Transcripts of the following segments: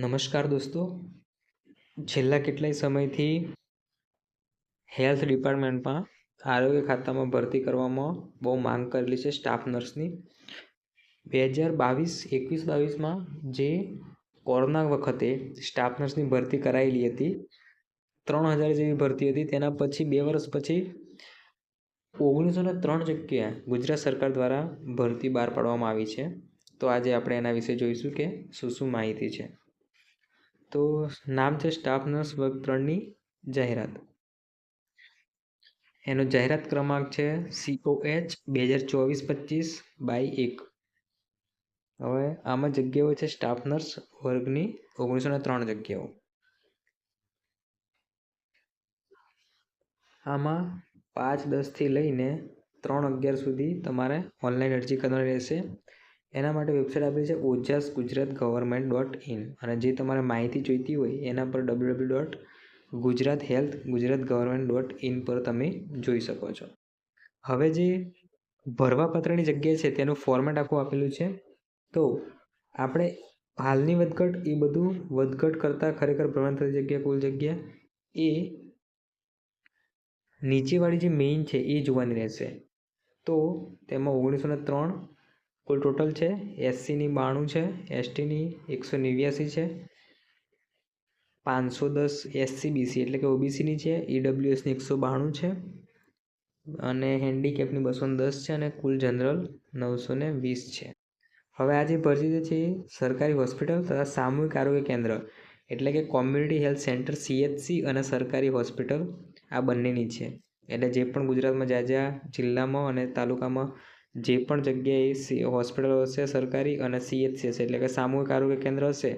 નમસ્કાર દોસ્તો. છેલ્લા કેટલાય સમયથી હેલ્થ ડિપાર્ટમેન્ટમાં આરોગ્ય ખાતામાં ભરતી કરવામાં બહુ માંગ કરેલી છે સ્ટાફ નર્સની. બે હજાર બાવીસ, એકવીસ, બાવીસમાં જે કોરોના વખતે સ્ટાફ નર્સની ભરતી કરાયેલી હતી, ત્રણ હજાર જેવી ભરતી હતી, તેના પછી બે વર્ષ પછી ઓગણીસો ને ત્રણ જગ્યાએ ગુજરાત સરકાર દ્વારા ભરતી બહાર પાડવામાં આવી છે. તો આજે આપણે એના વિશે જોઈશું કે શું શું માહિતી છે. તો નામ છે સ્ટાફ નર્સ વર્ગ ત્રણની જાહેરાત. એનો જાહેરાત ક્રમાંક છે સીઓ એચ બે હજાર ચોવીસ પચીસ બાય એક. હવે આમાં જગ્યાઓ છે સ્ટાફ નર્સ વર્ગની ઓગણીસો ને ત્રણ જગ્યાઓ. આમાં પાંચ દસથી લઈને ત્રણ અગિયાર સુધી તમારે ઓનલાઈન અરજી કરવાની રહેશે. એના માટે વેબસાઇટ આપેલી છે Ojas Gujarat government dot in. અને જે તમારે માહિતી જોઈતી હોય, એના પર W dot Gujarat health Gujarat government dot in પર તમે જોઈ શકો છો. હવે જે ભરવાપત્રની જગ્યા છે, તેનું ફોર્મેટ આખું આપેલું છે. તો આપણે હાલની વધઘટ, એ બધું વધઘટ કરતાં ખરેખર ભ્રમણ થતી જગ્યા, કુલ જગ્યા, એ નીચેવાળી જે મેઇન છે, એ જોવાની રહેશે. તો તેમાં ઓગણીસો ને ત્રણ કુલ ટોટલ છે? એસસીની બાણું છે એસટીની એકસો નેવ્યાસી છે, પાંચસો દસ એસસી બીસી એટલે કે ઓબીસીની છે ઈડબ્લ્યુએસની એકસો બાણું છે, અને હેન્ડીકેપની બસો દસ છે અને કુલ જનરલ નવસો ને વીસ છે. હવે આ જે ભરતી છે, એ સરકારી હોસ્પિટલ તથા સામૂહિક આરોગ્ય કેન્દ્ર એટલે કે કોમ્યુનિટી હેલ્થ સેન્ટર સીએચસી અને સરકારી હોસ્પિટલ આ બંનેની છે. એટલે જે પણ ગુજરાતમાં જ્યાં જ્યાં જિલ્લામાં અને તાલુકામાં જે પણ જગ્યાએ હોસ્પિટલ હશે, સરકારી અને સીએચસી હશે એટલે કે સામૂહિક આરોગ્ય કેન્દ્ર હશે,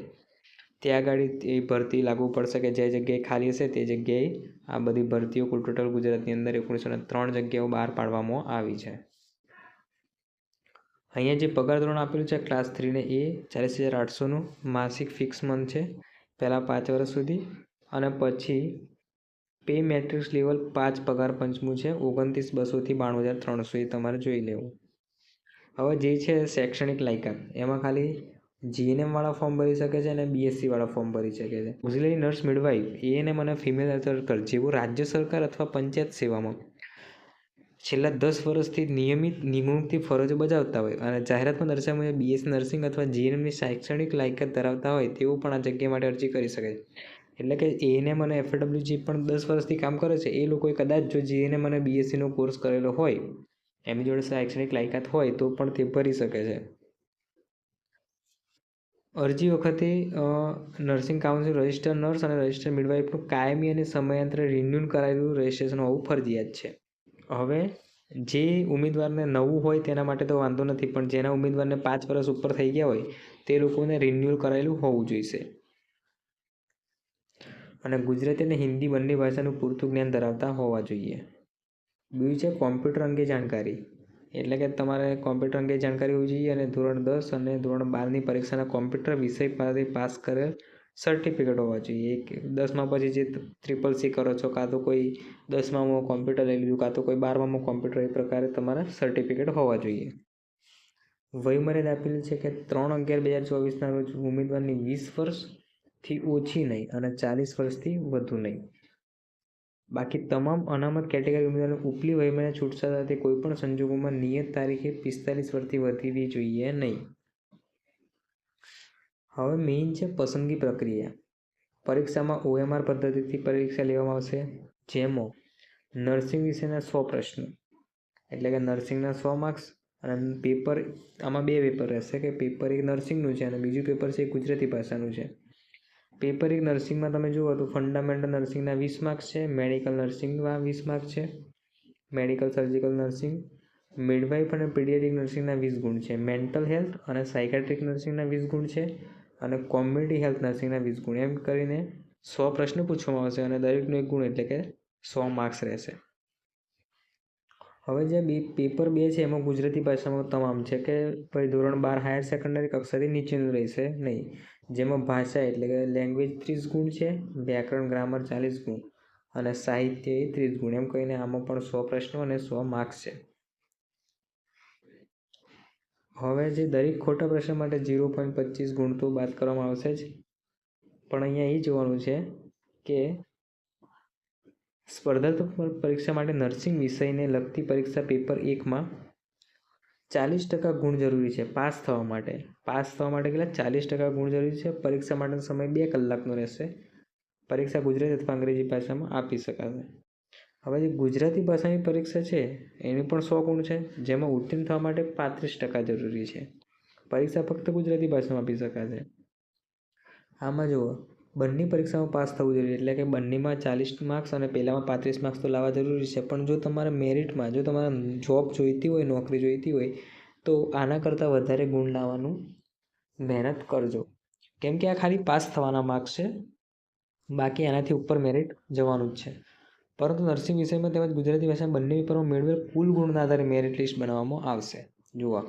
ત્યાં આગળ એ ભરતી લાગુ પડશે કે જે જગ્યાએ ખાલી હશે તે જગ્યાએ આ બધી ભરતીઓ કુલ ટોટલ ગુજરાતની અંદર ઓગણીસો ત્રણ જગ્યાઓ બહાર પાડવામાં આવી છે. અહીંયા જે પગાર ધોરણ આપેલું છે ક્લાસ થ્રીને એ ચાલીસ હજાર આઠસોનું માસિક ફિક્સ મંથ છે, પહેલાં પાંચ વર્ષ સુધી, અને પછી પે મેટ્રિક્સ લેવલ પાંચ પગાર પંચમું છે, ઓગણત્રીસ બસોથી બાણું હજાર ત્રણસો એ તમારે જોઈ લેવું. હવે જે છે શૈક્ષણિક લાયકાત, એમાં ખાલી જીએનએમવાળા ફોર્મ ભરી શકે છે અને બીએસસીવાળા ફોર્મ ભરી શકે છે. ઓક્ઝિલરી નર્સ મિડવાઇફ એએનએમ અને ફિમેલ હેલ્થ વર્કર જેવું રાજ્ય સરકાર અથવા પંચાયત સેવામાં છેલ્લા દસ વર્ષથી નિયમિત નિમણૂકથી ફરજો બજાવતા હોય અને જાહેરાતમાં દર્શાવ્યા મુજબ બીએસસી નર્સિંગ અથવા જીએનએમની શૈક્ષણિક લાયકાત ધરાવતા હોય, તેઓ પણ આ જગ્યા માટે અરજી કરી શકે છે. એટલે કે એએનએમ અને એફએડબ્લ્યુ જે પણ દસ વર્ષથી કામ કરે છે. એ લોકોએ કદાચ જો જીએનએમ અને બીએસસીનો કોર્સ કરેલો હોય એમની જોડે શૈક્ષણિક લાયકાત હોય તો પણ તે ભરી શકે છે. અરજી વખતે nursing council register nurse and register મિડવાઇફનું કાયમી અને સમયાંતરે રિન્યૂ કરાયેલું રજિસ્ટ્રેશન હોવું ફરજિયાત છે. હવે, જે ઉમેદવારને નવું હોય તેના માટે તો વાંધો નથી, પણ જેના ઉમેદવારને પાંચ વર્ષ ઉપર થઈ ગયા હોય, તે લોકોને રિન્યુઅલ કરાયેલું હોવું જોઈશે. અને ગુજરાતી અને હિન્દી બંને ભાષાનું પૂરતું જ્ઞાન ધરાવતા હોવા જોઈએ. બીજું છે કોમ્પ્યુટર અંગે જાણકારી. એટલે કે તમારે કોમ્પ્યુટર અંગે જાણકારી હોવી જોઈએ અને ધોરણ દસ અને ધોરણ બારની પરીક્ષાના કોમ્પ્યુટર વિષય પરથી પાસ કરેલ સર્ટિફિકેટ હોવા જોઈએ. એક દસમા પછી જે ટ્રિપલ સી કરો છો, કાં તો કોઈ દસમામાં કોમ્પ્યુટર લઈ લીધું, કાં તો કોઈ બારમામાં કોમ્પ્યુટર, એ પ્રકારે તમારા સર્ટિફિકેટ હોવા જોઈએ. વયમર્યાદા આપેલી છે કે ત્રણ અગિયાર બે હજાર ચોવીસના રોજ ઉમેદવારની વીસ વર્ષથી ઓછી નહીં અને ચાલીસ વર્ષથી વધુ નહીં. બાકી તમામ અનામત કેટેગરી ઉમેદવારોને ઉપલી વયમાં છૂટછાટ સાથે કોઈપણ સંજોગોમાં નિયત તારીખે પિસ્તાલીસ વર્ષથી વધવી જોઈએ નહીં. હવે મેઇન છે પસંદગી પ્રક્રિયા. પરીક્ષામાં ઓએમઆર પદ્ધતિથી પરીક્ષા લેવામાં આવશે. જેમાં નર્સિંગ વિશેના સો પ્રશ્નો, એટલે કે નર્સિંગના સો માર્ક્સ અને પેપર આમાં બે પેપર રહેશે કે પેપર એક નર્સિંગનું છે અને બીજું પેપર છે ગુજરાતી ભાષાનું છે. પેપર એક નર્સિંગમાં તમે જુઓ તો ફંડામેન્ટલ નર્સિંગના વીસ માર્ક્સ છે મેડિકલ નર્સિંગમાં વીસ માર્ક્સ છે મેડિકલ સર્જિકલ નર્સિંગ મિડવાઇફ અને પીડિયાટિક નર્સિંગના વીસ ગુણ છે મેન્ટલ હેલ્થ અને સાયકેટ્રિક નર્સિંગના વીસ ગુણ છે અને કોમ્યુનિટી હેલ્થ નર્સિંગના વીસ ગુણ. એમ કરીને સો પ્રશ્ન પૂછવામાં આવશે અને દરેકનો એક ગુણ એટલે કે સો માર્ક્સ રહેશે. હવે જે બે પેપર બે છે એમાં ગુજરાતી ભાષામાં તમામ છે કે પછી ધોરણ બાર હાયર સેકન્ડરી કક્ષાથી નીચેનું રહેશે નહીં. જેમાં ભાષા એટલે કે લેંગ્વેજ ત્રીસ ગુણ છે, વ્યાકરણ ગ્રામર ચાલીસ ગુણ અને સાહિત્ય એ ત્રીસ ગુણ. એમ કહીને આમાં પણ સો પ્રશ્નો અને સો માર્ક્સ છે. હવે જે દરેક ખોટા પ્રશ્ન માટે ઝીરો પોઈન્ટ પચીસ ગુણ તો બાદ કરવામાં આવશે જ. પણ અહીંયા એ જોવાનું છે કે સ્પર્ધાત્મક પરીક્ષા માટે નર્સિંગ વિષયને લગતી પરીક્ષા પેપર એકમાં ચાલીસ ટકા ગુણ જરૂરી છે. પાસ થવા માટે. પાસ થવા માટે કેટલા? ચાલીસ ટકા ગુણ જરૂરી છે. પરીક્ષા માટેનો સમય બે કલાકનો રહેશે. પરીક્ષા ગુજરાતી અથવા અંગ્રેજી ભાષામાં આપી શકાશે. હવે જે ગુજરાતી ભાષાની પરીક્ષા છે, એની પણ સો ગુણ છે. જેમાં ઉત્તીર્ણ થવા માટે પાંત્રીસ ટકા જરૂરી છે. પરીક્ષા ફક્ત ગુજરાતી ભાષામાં આપી શકાશે. આમાં જુઓ. બંને પરીક્ષામાં પાસ થવું જોઈએ એટલે કે બંનેમાં ચાલીસ માર્ક્સ અને પહેલામાં પાંત્રીસ માર્ક્સ તો લાવવા જરૂરી છે. પણ જો તમારે મેરિટમાં જો તમારે જોબ જોઈતી હોય, નોકરી જોઈતી હોય, તો આના કરતાં વધારે ગુણ લાવવાનું મહેનત કરજો. કેમ કે આ ખાલી પાસ થવાના માર્ક્સ છે, બાકી એનાથી ઉપર મેરિટ જવાનું જ છે. પરંતુ નર્સિંગ વિષયમાં તેમજ ગુજરાતી ભાષા બંને પેપરમાં મેળવેલ કુલ ગુણના આધારે મેરિટ લિસ્ટ બનાવવામાં આવશે. જુઓ.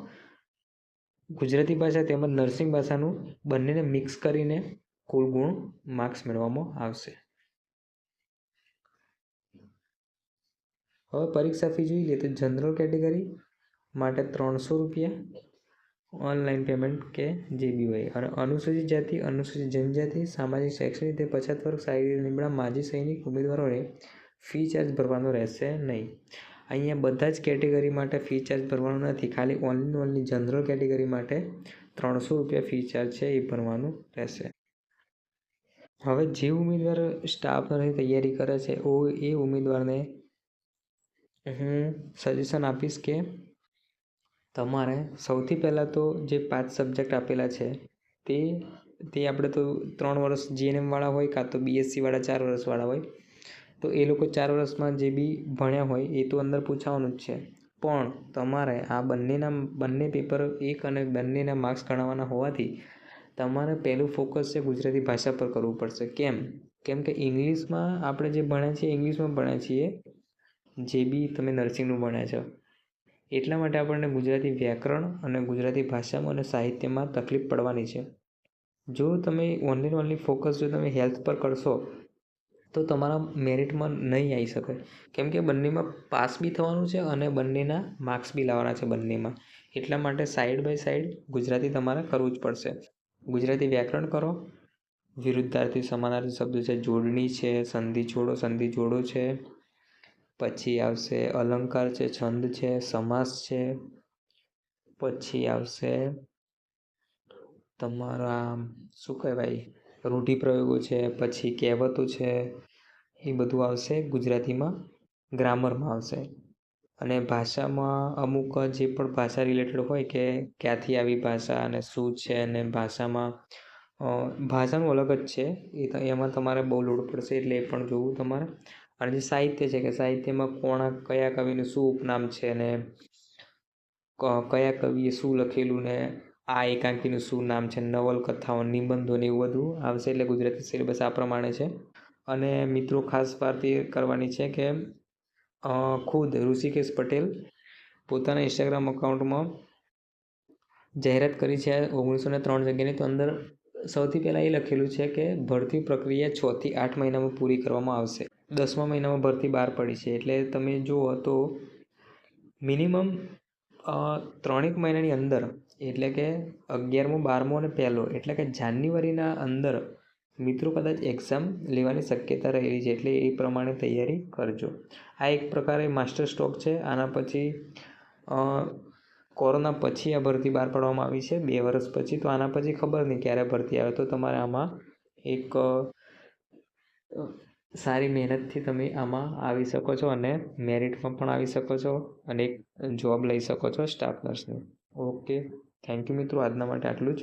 ગુજરાતી ભાષા તેમજ નર્સિંગ ભાષાનું બંનેને મિક્સ કરીને કુલ ગુણ માર્ક્સ મેળવવામાં આવશે. હવે પરીક્ષા ફી જોઈ લઈએ તો જનરલ કેટેગરી માટે ત્રણસો રૂપિયા ઓનલાઈન પેમેન્ટ કે જે બી હોય અને અનુસૂચિત જાતિ, અનુસૂચિત જનજાતિ, સામાજિક, શૈક્ષણિક તે પછાત વર્ગ, શારીરિક નિમણા માજી સૈનિક, ઉમેદવારોને ફી ચાર્જ ભરવાનો રહેશે નહીં. અહીંયા બધા જ કેટેગરી માટે ફી ચાર્જ ભરવાનો નથી. ખાલી ઓનલી ઓનલી જનરલ કેટેગરી માટે ત્રણસો રૂપિયા ફી ચાર્જ છે એ ભરવાનું રહેશે. હવે જે ઉમેદવાર સ્ટાફ નર્સની તૈયારી કરે છે એ ઉમેદવારને, હું સજેશન આપીશ કે તમારે સૌથી પહેલાં તો જે પાંચ સબ્જેક્ટ આપેલા છે, તે તે આપણે તો ત્રણ વર્ષ જીએનએમવાળા હોય કાં તો બીએસસીવાળા ચાર વર્ષવાળા હોય, તો એ લોકો ચાર વર્ષમાં જે બી ભણ્યા હોય એ તો અંદર પૂછાવાનું જ છે. પણ તમારે આ બંનેના, બંને પેપર એક અને બંનેના માર્ક્સ ગણાવવાના હોવાથી તમારે પહેલું ફોકસ છે ગુજરાતી ભાષા પર કરવું પડશે. કેમ? કેમ કે ઇંગ્લિશમાં આપણે જે ભણ્યા છીએ, ઇંગ્લિશમાં ભણ્યા છીએ, જે બી તમે નર્સિંગનું ભણ્યા છો. એટલા માટે આપણને ગુજરાતી વ્યાકરણ અને ગુજરાતી ભાષામાં અને સાહિત્યમાં તકલીફ પડવાની છે. જો તમે ઓનલી ઓનલી ફોકસ જો તમે હેલ્થ પર કરશો, તો તમારા મેરિટમાં નહીં આવી શકે. કેમ કે બંનેમાં પાસ બી થવાનું છે અને બંનેના માર્ક્સ બી લાવવાના છે બંનેમાં. એટલા માટે સાઈડ બાય સાઈડ ગુજરાતી તમારે કરવું જ પડશે. ગુજરાતી વ્યાકરણ કરો. વિરુદ્ધાર્થી સમાનાર્થી શબ્દો છે, જોડણી છે, સંધિ છોડો, સંધિ જોડો છે. પછી આવશે અલંકાર છે, છંદ છે, સમાસ છે. પછી આવશે તમારા, શું કહેવાય રૂઢિપ્રયોગો છે, પછી કહેવતો છે. એ બધું આવશે ગુજરાતીમાં, ગ્રામરમાં આવશે. અને ભાષામાં અમુક જે પણ ભાષા રિલેટેડ હોય કે ક્યાંથી આવી ભાષા અને શું છે અને ભાષામાં ભાષાનું અલગ જ છે. એ એમાં તમારે બહુ લોડ પડશે એટલે એ પણ જોવું તમારે. અને જે સાહિત્ય છે કે સાહિત્યમાં કોણા કયા કવિનું શું ઉપનામ છે અને કયા કવિએ શું લખેલું ને, આ એકાંકીનું શું નામ છે, નવલકથાઓ, નિબંધો ને એવું બધું આવશે એટલે ગુજરાતી સિલેબસ આ પ્રમાણે છે. અને મિત્રો ખાસ વાત એ કરવાની છે કે ખુદ ઋષિકેશ પટેલ પોતાના ઇન્સ્ટાગ્રામ અકાઉન્ટમાં જાહેરાત કરી છે ઓગણીસો ને ત્રણ જગ્યાની. તો અંદર સૌથી પહેલાં એ લખેલું છે કે ભરતી પ્રક્રિયા છથી આઠ મહિનામાં પૂરી કરવામાં આવશે. દસમા મહિનામાં ભરતી બહાર પડી છે. એટલે તમે જુઓ તો મિનિમમ ત્રણેક મહિનાની અંદર, એટલે કે અગિયારમો, બારમો અને પહેલો, એટલે કે જાન્યુઆરીના અંદર મિત્રો કદાચ એક્ઝામ લેવાની શક્યતા રહેલી છે, એટલે એ પ્રમાણે તૈયારી કરજો. આ એક પ્રકારે માસ્ટર સ્ટોક છે. આના પછી કોરોના પછી આ ભરતી બહાર પાડવામાં આવી છે, બે વર્ષ પછી. તો આના પછી ખબર નહીં ક્યારે ભરતી આવે. તો તમારે આમાં એક સારી મહેનતથી તમે આમાં આવી શકો છો અને મેરિટમાં પણ આવી શકો છો અને એક જોબ લઈ શકો છો સ્ટાફ નર્સની ઓકે થેન્ક યુ મિત્રો. આજના માટે આટલું જ.